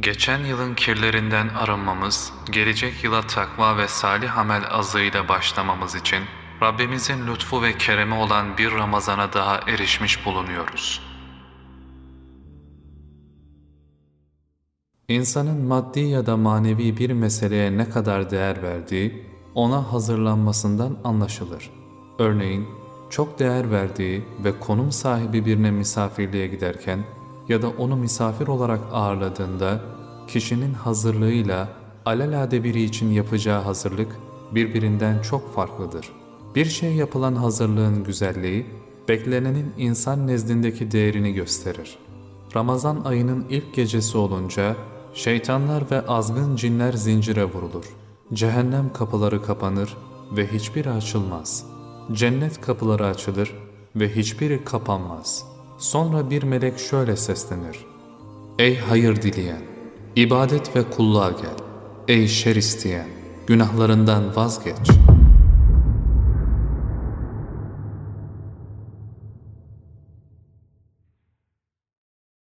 Geçen yılın kirlerinden arınmamız, gelecek yıla takva ve salih amel azığıyla başlamamız için Rabbimizin lütfu ve keremi olan bir Ramazana daha erişmiş bulunuyoruz. İnsanın maddi ya da manevi bir meseleye ne kadar değer verdiği, ona hazırlanmasından anlaşılır. Örneğin, çok değer verdiği ve konum sahibi birine misafirliğe giderken ya da onu misafir olarak ağırladığında kişinin hazırlığıyla alelade biri için yapacağı hazırlık birbirinden çok farklıdır. Bir şey yapılan hazırlığın güzelliği, beklenenin insan nezdindeki değerini gösterir. Ramazan ayının ilk gecesi olunca şeytanlar ve azgın cinler zincire vurulur. Cehennem kapıları kapanır ve hiçbiri açılmaz. Cennet kapıları açılır ve hiçbiri kapanmaz. Sonra bir melek şöyle seslenir. Ey hayır dileyen, ibadet ve kulluğa gel. Ey şer isteyen, günahlarından vazgeç.''